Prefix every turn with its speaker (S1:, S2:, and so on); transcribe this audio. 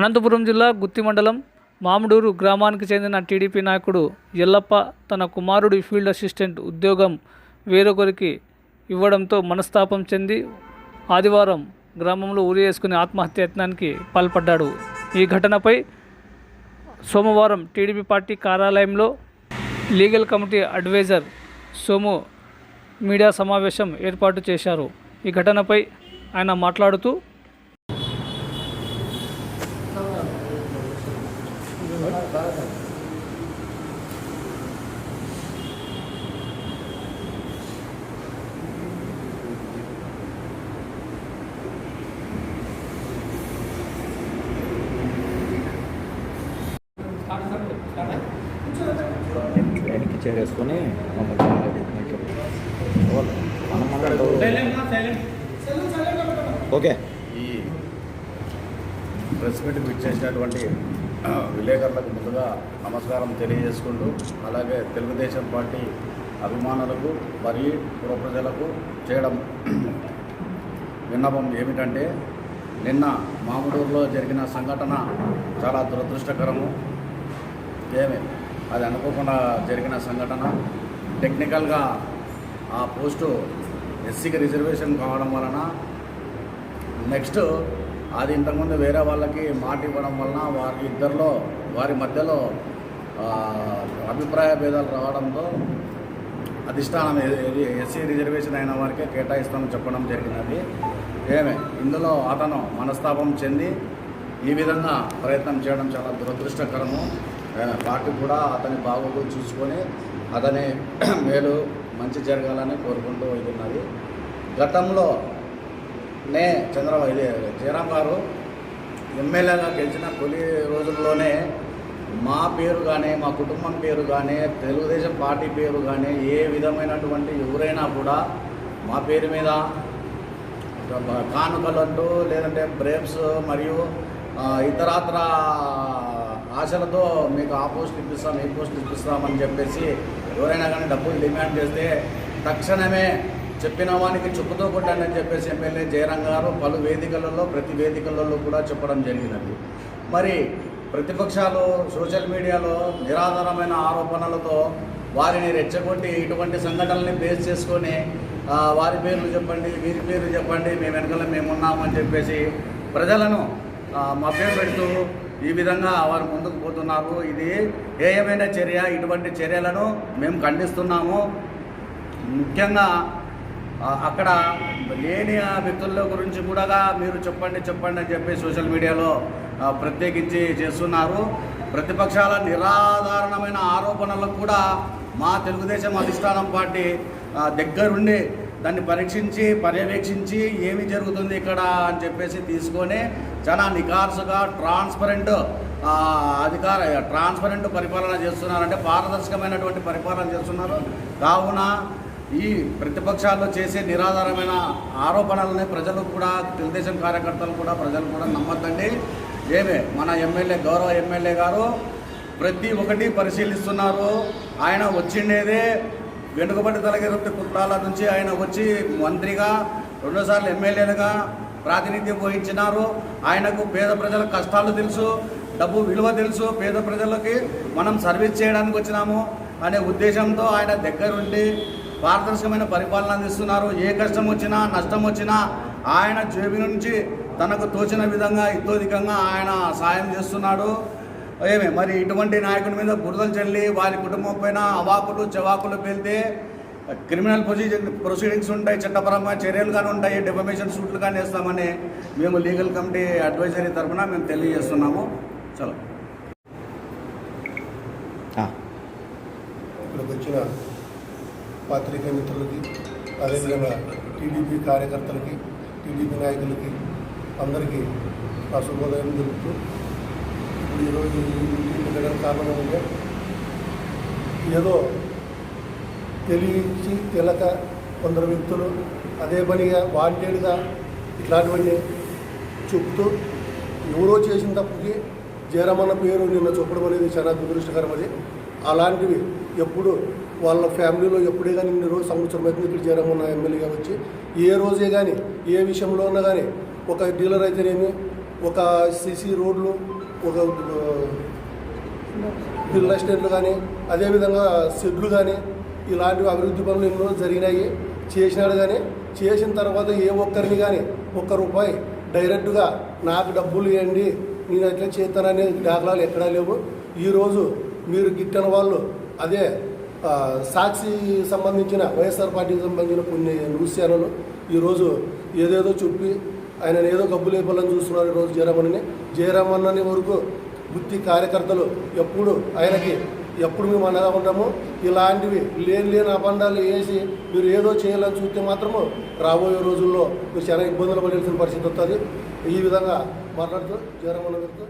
S1: అనంతపురం జిల్లా గుత్తి మండలం మామిడూరు గ్రామానికి చెందిన టీడీపీ నాయకుడు ఎల్లప్ప తన కుమారుడి ఫీల్డ్ అసిస్టెంట్ ఉద్యోగం వేరొకరికి ఇవ్వడంతో మనస్తాపం చెంది ఆదివారం గ్రామంలో ఉరి వేసుకుని ఆత్మహత్యయత్నానికి పాల్పడ్డాడు. ఈ ఘటనపై సోమవారం టీడీపీ పార్టీ కార్యాలయంలో legal committee advisor Somu media సమావేశం ఏర్పాటు చేశారు. ఈ ఘటనపై ఆయన మాట్లాడుతూ
S2: వెనక్కి చేరేసుకొని ఓకే
S3: ఈ ప్రెస్ మీట్కి ఇచ్చేసినటువంటి విలేకరులకు ముందుగా నమస్కారం తెలియజేసుకుంటూ అలాగే తెలుగుదేశం పార్టీ అభిమానులకు మరియు పుర ప్రజలకు చేయడం విన్నపం ఏమిటంటే నిన్న మామిడూరులో జరిగిన సంఘటన చాలా దురదృష్టకరము. ఏమి? అది అనుకోకుండా జరిగిన సంఘటన. టెక్నికల్గా ఆ పోస్టు ఎస్సీకి రిజర్వేషన్ కావడం వలన నెక్స్ట్ అది ఇంతకుముందు వేరే వాళ్ళకి మాట ఇవ్వడం వలన వారి ఇద్దరిలో వారి మధ్యలో అభిప్రాయ భేదాలు రావడంతో అధిష్టానం ఎస్సీ రిజర్వేషన్ అయిన వారికే కేటాయిస్తామని చెప్పడం జరిగినది ఏమే ఇందులో అతను మనస్తాపం చెంది ఈ విధంగా ప్రయత్నం చేయడం చాలా దురదృష్టకరము. పార్టీ కూడా అతని బాగోగులు చూసుకొని అతని మేలు మంచి జరగాలని కోరుకుంటూ వెళ్తున్నది. గతంలో నే చంద్రబాబు ఇదే జయరాం గారు ఎమ్మెల్యేగా గెలిచిన తొలి రోజుల్లోనే మా పేరు కానీ మా కుటుంబం పేరు కానీ తెలుగుదేశం పార్టీ పేరు కానీ ఏ విధమైనటువంటి ఎవరైనా కూడా మా పేరు మీద కానుకలు అంటూ లేదంటే బ్రేప్స్ మరియు ఆ, ఇతరాత్ర ఆశలతో మీకు ఆ పోస్ట్ ఇప్పిస్తాం ఈ పోస్ట్ ఇప్పిస్తామని చెప్పేసి ఎవరైనా కానీ డబ్బులు డిమాండ్ చేస్తే తక్షణమే చెప్పిన వానికి చెప్పుతో కొట్టానని చెప్పేసి ఎమ్మెల్యే జయరాం గారు పలు వేదికలలో ప్రతి వేదికలలో కూడా చెప్పడం జరిగినది మరి ప్రతిపక్షాలు సోషల్ మీడియాలో నిరాధారమైన ఆరోపణలతో వారిని రెచ్చగొట్టి ఇటువంటి సంఘటనల్ని బేస్ చేసుకొని వారి పేర్లు చెప్పండి వీరి పేర్లు చెప్పండి మేము వెనకాల మేము ఉన్నామని చెప్పేసి ప్రజలను మభ్యం పెడుతూ ఈ విధంగా వారు ముందుకు పోతున్నారు. ఇది ఏయమైన చర్య. ఇటువంటి చర్యలను మేము ఖండిస్తున్నాము. ముఖ్యంగా అక్కడ లేని ఆ వ్యక్తుల గురించి కూడా మీరు చెప్పండి చెప్పండి అని చెప్పి సోషల్ మీడియాలో ప్రత్యేకించి చేస్తున్నారు. ప్రతిపక్షాల నిరాధారణమైన ఆరోపణలకు కూడా మా తెలుగుదేశం అధిష్టానం పార్టీ దగ్గరుండి దాన్ని పరీక్షించి పర్యవేక్షించి ఏమి జరుగుతుంది ఇక్కడ అని చెప్పేసి తీసుకొని చాలా నికార్సుగా ట్రాన్స్పరెంట్ అధికార ట్రాన్స్పరెంట్ పరిపాలన చేస్తున్నారంటే పారదర్శకమైనటువంటి పరిపాలన చేస్తున్నారు. కావున ఈ ప్రతిపక్షాల్లో చేసే నిరాధారమైన ఆరోపణలని ప్రజలు కూడా తెలుగుదేశం కార్యకర్తలు కూడా ప్రజలు కూడా నమ్మద్దండి. ఏమే మన ఎమ్మెల్యే గౌరవ ఎమ్మెల్యే గారు ప్రతి ఒక్కటి పరిశీలిస్తున్నారు. ఆయన వచ్చిండేదే వెనుకబడి తలగిరొత్తి కుట్రాల నుంచి ఆయన వచ్చి మంత్రిగా రెండోసార్లు ఎమ్మెల్యేలుగా ప్రాతినిధ్యం వహించినారు. ఆయనకు పేద ప్రజల కష్టాలు తెలుసు డబ్బు విలువ తెలుసు. పేద ప్రజలకి మనం సర్వీస్ చేయడానికి వచ్చినాము అనే ఉద్దేశంతో ఆయన దగ్గరుండి పారదర్శకమైన పరిపాలన అందిస్తున్నారు. ఏ కష్టం వచ్చినా నష్టం వచ్చినా ఆయన జేబు నుంచి తనకు తోచిన విధంగా ఇతోధికంగా ఆయన సాయం చేస్తున్నాడు. ఏమి మరి ఇటువంటి నాయకుడి మీద బురదలు చల్లి వారి కుటుంబం పైన అవాకులు చవాకులు పేలితే క్రిమినల్ ప్రొసీజర్ ప్రొసీడింగ్స్ ఉంటాయి చట్టపరంగా చర్యలు కానీ ఉంటాయి డిఫమేషన్ సూట్లు కానీ వేస్తామని మేము లీగల్ కమిటీ అడ్వైజరీ తరఫున మేము తెలియజేస్తున్నాము. చలో.
S4: ఇక్కడికి వచ్చిన పాత్రికేయ మిత్రులకి అదేవిధంగా టీడీపీ కార్యకర్తలకి టీడీపీ నాయకులకి అందరికీ నా శుభోదయం తెలుపుతూ ఇప్పుడు ఈరోజు ఈ మీటింగ్ కారణం ఏంటంటే ఏదో తెలియచి తెలక కొందరు వ్యక్తులు అదే పనిగా వాంటెడ్గా ఇట్లాంటివన్నీ చెప్తూ ఎవరో చేసిన తప్పుకి జయరామన్న పేరు నిన్న చూపడం అనేది చాలా దురదృష్టకరం అది. అలాంటివి ఎప్పుడు వాళ్ళ ఫ్యామిలీలో ఎప్పుడే కానీ ఇన్ని రోజు సంవత్సరం అయితే ఇక్కడ జయరామన్న ఎమ్మెల్యేగా వచ్చి ఏ రోజే కానీ ఏ విషయంలో ఉన్నా కానీ ఒక డీలర్ అయితేనేమి ఒక సిసి రోడ్లు ఒక రియల్ ఎస్టేట్లు కానీ అదేవిధంగా షెడ్లు కానీ ఇలాంటి అభివృద్ధి పనులు ఎన్నో జరిగినాయి. చేసినాడు కానీ చేసిన తర్వాత ఏ ఒక్కరిని కానీ ఒక్క రూపాయి డైరెక్ట్గా నాకు డబ్బులు ఇవ్వండి నేను అట్లా చేస్తాననే దాఖలాలు ఎక్కడా లేవు. ఈరోజు మీరు గిట్టని వాళ్ళు అదే సాక్షి సంబంధించిన వైఎస్ఆర్ పార్టీకి సంబంధించిన కొన్ని న్యూస్ ఛానల్ ఈరోజు ఏదేదో చెప్పి ఆయన ఏదో గబ్బు లేపాలని చూస్తున్నారు ఈరోజు జయరామన్ని జయరామన్నని వరకు బుద్ధి కార్యకర్తలు ఎప్పుడు ఆయనకి ఎప్పుడు మేము అన్నగా ఉంటాము ఇలాంటివి లేని లేని అబంధాలు వేసి మీరు ఏదో చేయాలని చూస్తే మాత్రము రాబోయే రోజుల్లో మీరు చాలా ఇబ్బందులు పడాల్సిన పరిస్థితి వస్తుంది. ఈ విధంగా మాట్లాడుతూ జయరామన్న గారితో